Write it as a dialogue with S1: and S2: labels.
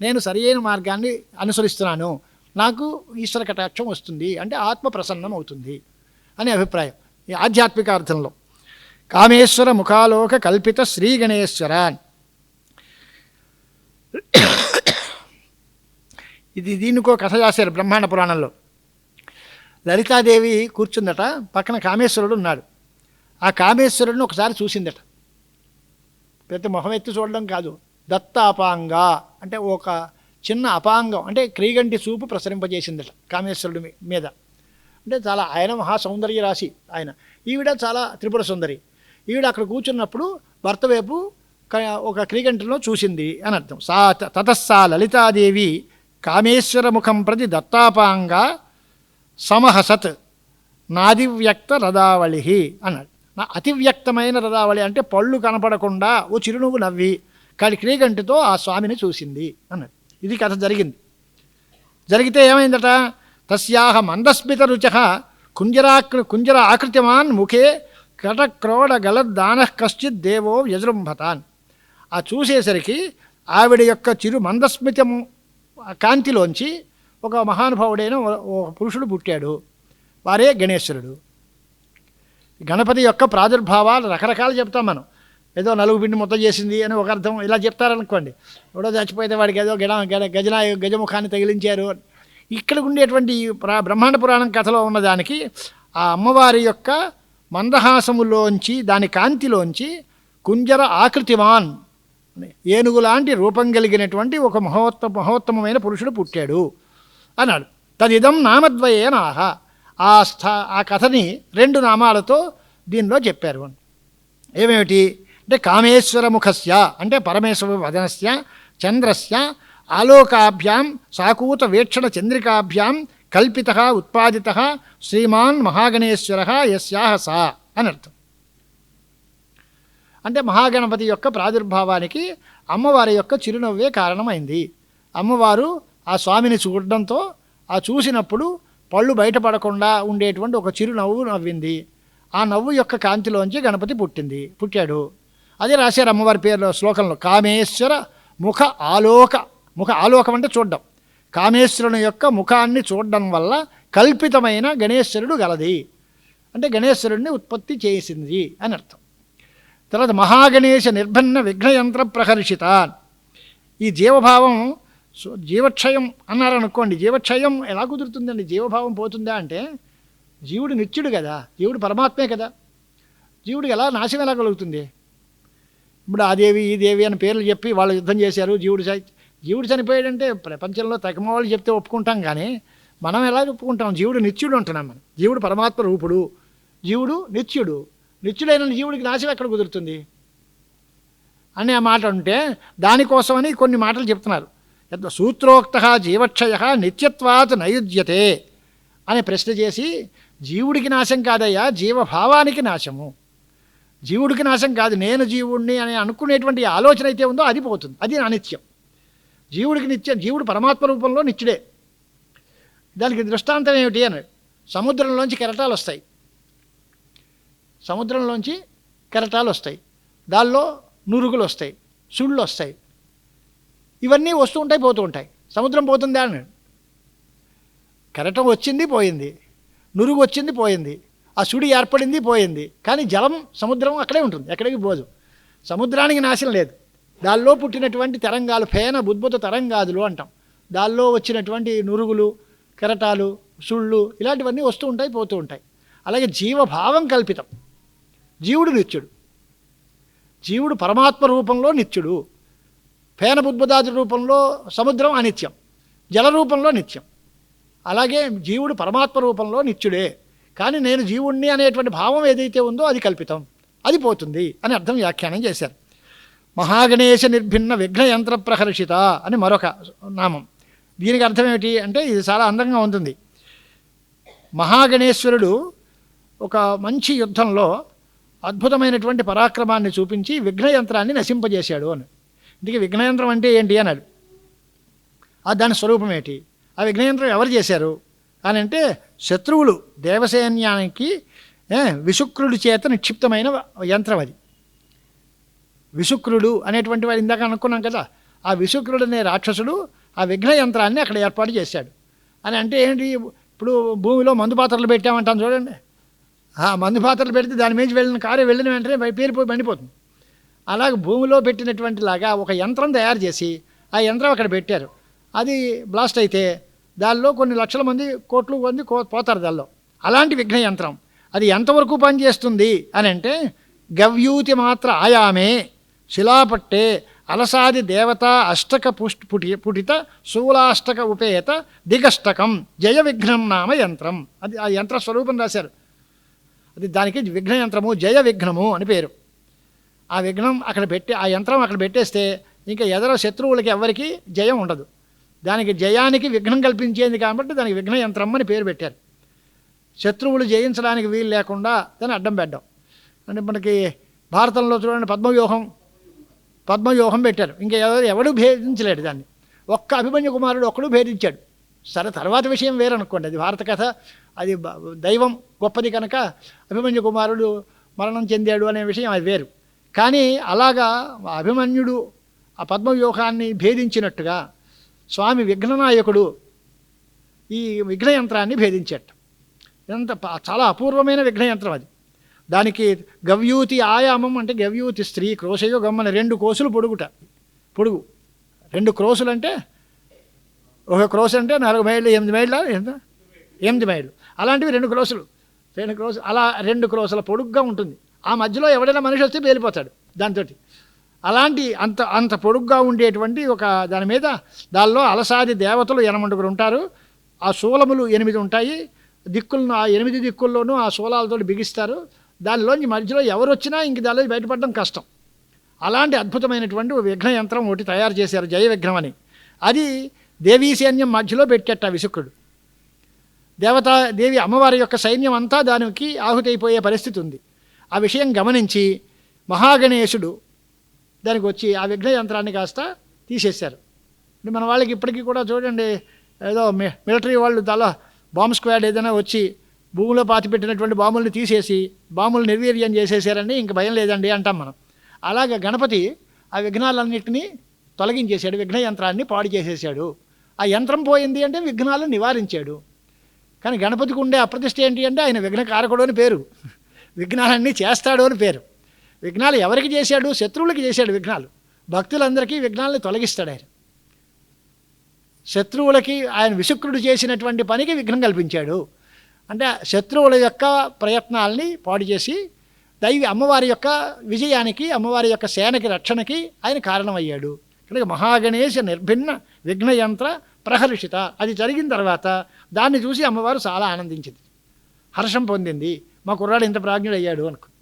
S1: నేను సరియైన మార్గాన్ని అనుసరిస్తున్నాను. నాకు ఈశ్వర కటాక్షం వస్తుంది. అంటే ఆత్మ ప్రసన్నం అవుతుంది అనే అభిప్రాయం ఈ ఆధ్యాత్మిక అర్థంలో. కామేశ్వర ముఖాలోక కల్పిత శ్రీ గణేశ్వర. ఇది దీనికో కథ రాశారు బ్రహ్మాండ పురాణంలో. లలితాదేవి కూర్చుందట పక్కన కామేశ్వరుడు ఉన్నాడు. ఆ కామేశ్వరుడిని ఒకసారి చూసిందట. ప్రతి మొహం ఎత్తి చూడడం కాదు. దత్తాపాంగ అంటే ఒక చిన్న అపాంగం అంటే క్రీగంటి చూపు ప్రసరింపజేసిందట కామేశ్వరుడి మీద. అంటే చాలా ఆయన మహా సౌందర్య రాశి ఆయన. ఈవిడ చాలా త్రిపుర సుందరి. ఈవిడ అక్కడ కూర్చున్నప్పుడు భర్త వైపు క- ఒక క్రీగంటిలో చూసింది అని అర్థం. సా త- తతస్సా లలితాదేవి కామేశ్వర ముఖం ప్రతి దత్తాపాంగ సమహసత్ నాదివ్యక్త రదావళి అన్నాడు. నా అతివ్యక్తమైన రదావళి అంటే పళ్ళు కనపడకుండా ఓ చిరునవ్వు నవ్వి కాడి క్రీగంటితో ఆ స్వామిని చూసింది అన్నది ఇది కథ జరిగింది. జరిగితే ఏమైందట? తస్యాహ మందస్మిత రుచ కుంజరాకృ కుంజర ఆకృత్యమాన్ ముఖే కటక్రోడ గలద్దాన కశ్చిత్ దేవో వ్యజృంభతాన్. ఆ చూసేసరికి ఆవిడ యొక్క చిరు మందస్మితము కాంతిలోంచి ఒక మహానుభావుడైన ఓ- ఓ పురుషుడు పుట్టాడు. వారే గణేశ్వరుడు. గణపతి యొక్క ప్రాదుర్భావాలు రకరకాలు చెప్తాం మనం. ఏదో నలుగు పిండి మొత్తం చేసింది అని ఒక అర్థం. ఇలా చెప్తారనుకోండి. ఎవడో చచ్చిపోతే వాడికి ఏదో గడ గడ గజన గజముఖాన్ని తగిలించారు. ఇక్కడ ఉండేటువంటి బ్రహ్మాండ పురాణం కథలో ఉన్నదానికి ఆ అమ్మవారి యొక్క మందహాసములోంచి దాని కాంతిలోంచి కుంజర ఆకృతిమాన్ ఏనుగు లాంటి రూపం కలిగినటువంటి ఒక మహోత్త మహోత్తమమైన పురుషుడు పుట్టాడు అన్నాడు. తదిదం నామద్వయేనాహ. ఆ స్థా ఆ కథని రెండు నామాలతో దీనిలో చెప్పారు. ఏమేమిటి? అంటే కామేశ్వరముఖస్య అంటే పరమేశ్వర వదనస్య చంద్రస్య ఆలోకాభ్యాం సాకూత వీక్షణ చంద్రికాభ్యాం కల్పిత ఉత్పాదిత శ్రీమాన్ మహాగణేశ్వర యస్యాహ సా అని అర్థం. అంటే మహాగణపతి యొక్క ప్రాదుర్భావానికి అమ్మవారి యొక్క చిరునవ్వే కారణమైంది. అమ్మవారు ఆ స్వామిని చూడడంతో ఆ చూసినప్పుడు పళ్ళు బయటపడకుండా ఉండేటువంటి ఒక చిరునవ్వు నవ్వింది. ఆ నవ్వు యొక్క కాంతిలోంచి గణపతి పుట్టింది పుట్టాడు. అదే రాశారు అమ్మవారి పేరులో శ్లోకంలో. కామేశ్వర ముఖ ఆలోక ముఖ ఆలోకం అంటే చూడడం. కామేశ్వరుని యొక్క ముఖాన్ని చూడడం వల్ల కల్పితమైన గణేశ్వరుడు గలది. అంటే గణేశ్వరుణ్ణి ఉత్పత్తి చేసింది అని అర్థం. తర్వాత మహాగణేశ నిర్భన్న విఘ్నయంత్ర ప్రహర్షిత. ఈ జీవభావం జీవక్షయం అన్నారనుకోండి జీవక్షయం ఎలా కుదురుతుందండి? జీవభావం పోతుందా అంటే జీవుడు నిత్యుడు కదా. జీవుడు పరమాత్మే కదా. జీవుడికి ఎలా నాశనం ఎలా కలుగుతుంది? ఇప్పుడు ఆ దేవి ఈ దేవి అని పేర్లు చెప్పి వాళ్ళు యుద్ధం చేశారు జీవుడు చ- జీవుడు చనిపోయాడంటే ప్రపంచంలో తగిన వాళ్ళు చెప్తే ఒప్పుకుంటాం కానీ మనం ఎలా ఒప్పుకుంటాం? జీవుడు నిత్యుడు అంటున్నాం మనం. జీవుడు పరమాత్మ రూపుడు. జీవుడు నిత్యుడు. నిత్యుడైన జీవుడికి నాశనం ఎక్కడ కుదురుతుంది? అనే ఆ మాట ఉంటే దానికోసమని కొన్ని మాటలు చెప్తున్నారు. సూత్రోక్త జీవక్షయ నిత్యత్వాత్ నయుజ్యతే అనే ప్రశ్న చేసి జీవుడికి నాశం కాదయ్యా జీవభావానికి నాశము. జీవుడికి నాశం కాదు నేను జీవుడిని అని అనుకునేటువంటి ఆలోచన అయితే ఉందో అది పోతుంది. అది అనిత్యం జీవుడికి నిత్యం జీవుడు పరమాత్మ రూపంలో నిత్యుడే. దానికి దృష్టాంతం ఏమిటి అని సముద్రంలోంచి కెరటాలు వస్తాయి. సముద్రంలోంచి కెరటాలు వస్తాయి. దానిలో నురుగులు వస్తాయి సుళ్ళు వస్తాయి. ఇవన్నీ వస్తూ ఉంటాయి పోతూ ఉంటాయి. సముద్రం పోతుందా అని? కెరటం వచ్చింది పోయింది. నురుగు వచ్చింది పోయింది. ఆ సుడి ఏర్పడింది పోయింది. కానీ జలం సముద్రం అక్కడే ఉంటుంది ఎక్కడికి పోదు. సముద్రానికి నాశనం లేదు. దానిలో పుట్టినటువంటి తరంగాలు ఫేన బుద్భుత తరంగాదులు అంటాం. దానిలో వచ్చినటువంటి నురుగులు కెరటాలు సుళ్ళు ఇలాంటివన్నీ వస్తూ ఉంటాయి పోతూ ఉంటాయి. అలాగే జీవభావం కల్పితం. జీవుడు నిత్యుడు. జీవుడు పరమాత్మ రూపంలో నిత్యుడు. ఫేన బుద్భుదాది రూపంలో సముద్రం అనిత్యం. జల రూపంలో నిత్యం. అలాగే జీవుడు పరమాత్మ రూపంలో నిత్యుడే. కానీ నేను జీవుణ్ణి అనేటువంటి భావం ఏదైతే ఉందో అది కల్పితం. అది పోతుంది అని అర్థం వ్యాఖ్యానం చేశారు. మహాగణేశ నిర్భిన్న విఘ్నయంత్ర ప్రహర్షిత అని మరొక నామం. దీనికి అర్థం ఏమిటి అంటే ఇది చాలా అందంగా ఉంటుంది. మహాగణేశ్వరుడు ఒక మంచి యుద్ధంలో అద్భుతమైనటువంటి పరాక్రమాన్ని చూపించి విఘ్నయంత్రాన్ని నశింపజేశాడు అని. ఇందుకే విఘ్నయంత్రం అంటే ఏంటి అన్నాడు. దాని స్వరూపం ఏంటి ఆ విఘ్నయంత్రం ఎవరు చేశారు? అని అంటే శత్రువులు దేవసైన్యానికి విశుక్రుడి చేత నిక్షిప్తమైన యంత్రం అది. విశుక్రుడు అనేటువంటి వాడు ఇందాక అనుకున్నాం కదా ఆ విశుక్రుడు అనే రాక్షసుడు ఆ విఘ్న యంత్రాన్ని అక్కడ ఏర్పాటు చేశాడు. అని అంటే ఏంటి ఇప్పుడు భూమిలో మందు పాత్రలు పెట్టామంటాను చూడండి. ఆ మందు పాత్రలు పెడితే దాని మీద వెళ్ళిన కారు వెళ్ళిన వెంటనే పేరిపోయి మండిపోతుంది అలాగే భూమిలో పెట్టినటువంటి లాగా ఒక యంత్రం తయారు చేసి ఆ యంత్రం అక్కడ పెట్టారు. అది బ్లాస్ట్ అయితే దానిలో కొన్ని లక్షల మంది కోట్లు మంది కో- పోతారు దానిలో. అలాంటి విఘ్న యంత్రం. అది ఎంతవరకు పనిచేస్తుంది అని అంటే గవ్యూతి మాత్ర ఆయామే శిలాపట్టే అలసాది దేవత అష్టక పుష్ పుటి పుటిత శూలాష్టక ఉపేత దిగష్టకం జయ విఘ్నం నామ యంత్రం. అది ఆ యంత్ర స్వరూపం రాశారు. అది దానికి విఘ్న యంత్రము జయ విఘ్నము అని పేరు. ఆ విఘ్నం అక్కడ పెట్టి ఆ యంత్రం అక్కడ పెట్టేస్తే ఇంకా ఎదర శత్రువులకి ఎవరికి జయం ఉండదు. దానికి జయానికి విఘ్నం కల్పించేది కాబట్టి దానికి విఘ్న యంత్రం అని పేరు పెట్టారు. శత్రువులు జయించడానికి వీలు లేకుండా దాన్ని అడ్డం పెట్టడం. అంటే మనకి భారతంలో చూడండి పద్మవ్యూహం పద్మవ్యూహం పెట్టారు. ఇంకా ఎవరు ఎవడు భేదించలేడు దాన్ని. ఒక్క అభిమన్యు కుమారుడు ఒక్కడు భేదించాడు. సరే తర్వాత విషయం వేరనుకోండి. అది భారత కథ అది దైవం గొప్పది కనుక అభిమన్యు కుమారుడు మరణం చెందాడు అనే విషయం అది వేరు. కానీ అలాగా అభిమన్యుడు ఆ పద్మవ్యూహాన్ని భేదించినట్టుగా స్వామి విఘ్ననాయకుడు ఈ విఘ్నయంత్రాన్ని భేదించేట ఎంత ప- చాలా అపూర్వమైన విఘ్నయంత్రం అది. దానికి గవ్యూతి ఆయామం అంటే గవ్యూతి స్త్రీ క్రోశయో గమ్మని రెండు కోసులు పొడుగుట. పొడుగు. రెండు క్రోసులు అంటే ఒక క్రోస్ అంటే నాలుగు మైళ్ళు ఎనిమిది మైళ్ళ? ఎంత? ఎనిమిది మైళ్ళు. అలాంటివి రెండు క్రోసులు. రెండు క్రోసు అలా రెండు క్రోసుల పొడుగ్గా ఉంటుంది. ఆ మధ్యలో ఎవడైనా మనిషి వస్తే పేలిపోతాడు దాంతో అలాంటి అంత అంత పొడుగ్గా ఉండేటువంటి ఒక దాని మీద దానిలో అలసాది దేవతలు ఎనమండుగురు ఉంటారు. ఆ శూలములు ఎనిమిది ఉంటాయి. దిక్కులను ఆ ఎనిమిది దిక్కుల్లోనూ ఆ శూలాలతో బిగిస్తారు. దానిలోంచి మధ్యలో ఎవరు వచ్చినా ఇంక దానిలో బయటపడడం కష్టం. అలాంటి అద్భుతమైనటువంటి విఘ్న యంత్రం ఒకటి తయారు చేశారు జయ విఘ్నం అని. అది దేవీ సైన్యం మధ్యలో పెట్టేట విశుక్రుడు దేవత దేవి అమ్మవారి యొక్క సైన్యం అంతా దానికి ఆహుతైపోయే పరిస్థితి ఉంది. ఆ విషయం గమనించి మహాగణేశుడు దానికి వచ్చి ఆ విఘ్న యంత్రాన్ని కాస్త తీసేశారు. మన వాళ్ళకి ఇప్పటికీ కూడా చూడండి ఏదో మి మిలిటరీ వాళ్ళు తల బాంబ్ స్క్వాడ్ ఏదైనా వచ్చి భూమిలో పాతిపెట్టినటువంటి బాంబుల్ని తీసేసి బాంబులు నిర్వీర్యం చేసేసారని ఇంక భయం లేదండి అంటాం మనం. అలాగే గణపతి ఆ విఘ్నాలన్నింటినీ తొలగించేశాడు విఘ్న యంత్రాన్ని పాడు చేసేసాడు ఆ యంత్రం పోయింది అంటే విఘ్నాలను నివారించాడు. కానీ గణపతికి ఉండే అప్రతిష్ట ఏంటి అంటే ఆయన విఘ్నకారకుడు అని పేరు. విఘ్నాలన్నీ చేస్తాడు అని పేరు. విఘ్నాలు ఎవరికి చేశాడు? శత్రువులకి చేశాడు విఘ్నాలు. భక్తులందరికీ విఘ్నాలను తొలగిస్తాడు ఆయన. శత్రువులకి ఆయన విశుక్రుడు చేసినటువంటి పనికి విఘ్నం కల్పించాడు. అంటే శత్రువుల యొక్క ప్రయత్నాల్ని పాడు చేసి దైవి అమ్మవారి యొక్క విజయానికి అమ్మవారి యొక్క సేనకి రక్షణకి ఆయన కారణమయ్యాడు. కనుక మహాగణేశ నిర్భిన్న విఘ్నయంత్ర ప్రహర్షిత. అది జరిగిన తర్వాత దాన్ని చూసి అమ్మవారు చాలా ఆనందించింది. హర్షం పొందింది. మా కుర్రాడు ఇంత ప్రాజ్ఞుడు అయ్యాడు అనుకో